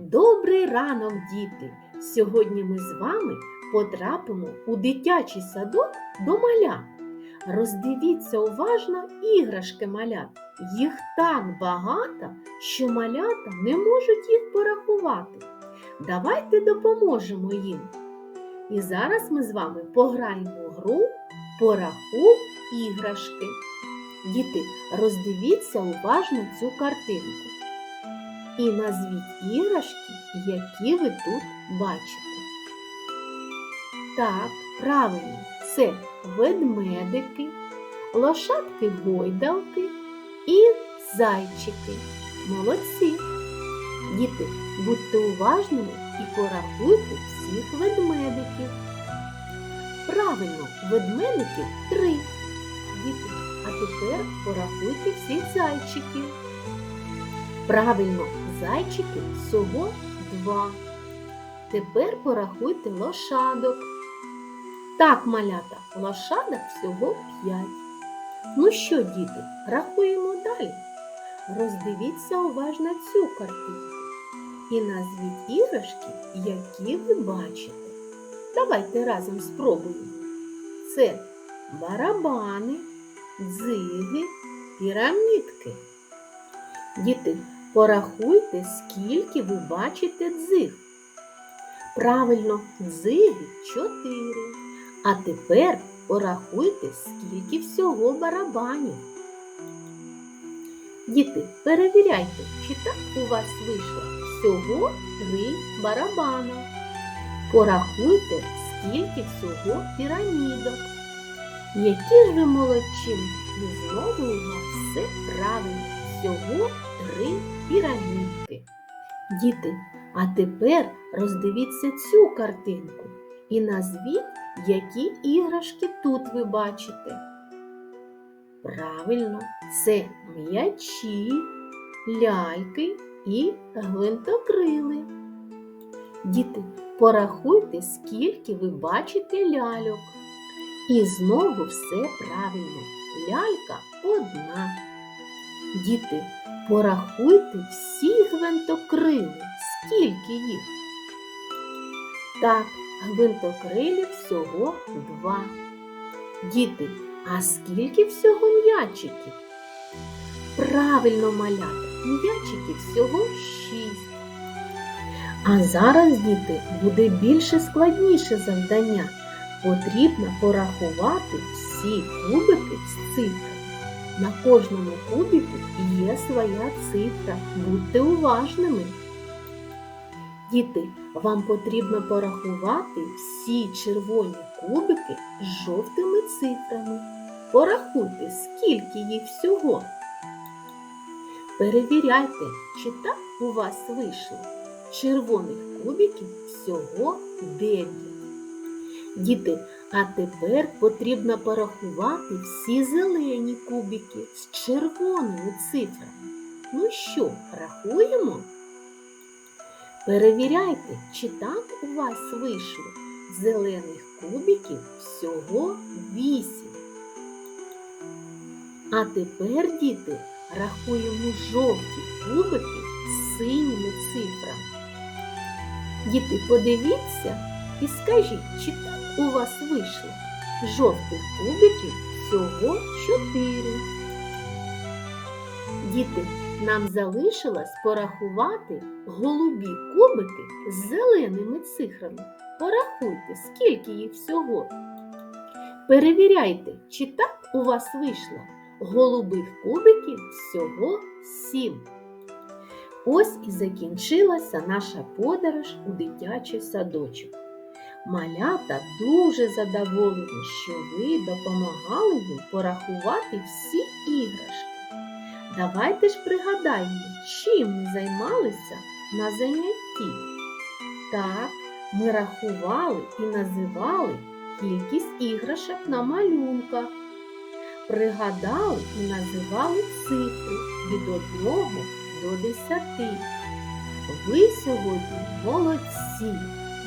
Добрий ранок, діти! Сьогодні ми з вами потрапимо у дитячий садок до малят. Роздивіться уважно іграшки малят. Їх так багато, що малята не можуть їх порахувати. Давайте допоможемо їм. І зараз ми з вами пограємо в гру Порахуй іграшки. Діти, роздивіться уважно цю картинку і назвіть іграшки, які ви тут бачите. Так, правильно, це ведмедики, лошадки гойдалки і зайчики. Молодці! Діти, будьте уважними і порахуйте всіх ведмедиків. Правильно, ведмедиків три. Діти, а тепер порахуйте всіх зайчиків. Правильно, зайчиків всього два. Тепер порахуйте лошадок. Так, малята, лошадок всього п'ять. Ну що, діти, рахуємо далі. Роздивіться уважно цю картинку і назвіть іграшки, які ви бачите. Давайте разом спробуємо. Це барабани, дзиги, пірамідки. Діти, порахуйте, скільки ви бачите дзиг. Правильно, дзиги чотири. А тепер порахуйте, скільки всього барабанів. Діти, перевіряйте, чи так у вас вийшло всього три барабана. Порахуйте, скільки всього пірамідок. Які ж ви молодчинки! І знову у вас все правильно. Всього три пірамідки. Діти, а тепер роздивіться цю картинку і назвіть, які іграшки тут ви бачите. Правильно, це м'ячі, ляльки і гвинтокрили. Діти, порахуйте, скільки ви бачите ляльок. І знову все правильно. Лялька одна. Діти, порахуйте всі гвинтокрили, скільки їх. Так, гвинтокрилів всього два. Діти, а скільки всього м'ячиків? Правильно малята, м'ячиків всього шість. А зараз, діти, буде більше складніше завдання. Потрібно порахувати всі кубики з цифрами. На кожному кубику є своя цифра. Будьте уважними. Діти, вам потрібно порахувати всі червоні кубики з жовтими цифрами. Порахуйте, скільки їх всього. Перевіряйте, чи так у вас вийшло. Червоних кубиків всього 9. Діти, а тепер потрібно порахувати всі зелені кубики з червоними цифрами. Ну що, рахуємо? Перевіряйте, чи так у вас вийшло. Зелених кубиків всього 8. А тепер, діти, рахуємо жовті кубики з синіми цифрами. Діти, подивіться і скажіть, чи так у вас вийшло? Жовтих кубиків всього 4. Діти, нам залишилось порахувати голубі кубики з зеленими цифрами. Порахуйте, скільки їх всього. Перевіряйте, чи так у вас вийшло. Голубих кубиків всього 7. Ось і закінчилася наша подорож у дитячий садочок. Малята дуже задоволені, що ви допомагали їм порахувати всі іграшки. Давайте ж пригадаємо, чим ми займалися на занятті. Так, ми рахували і називали кількість іграшок на малюнках. Пригадали і називали цифри від 1 до 10. Ви сьогодні молодці!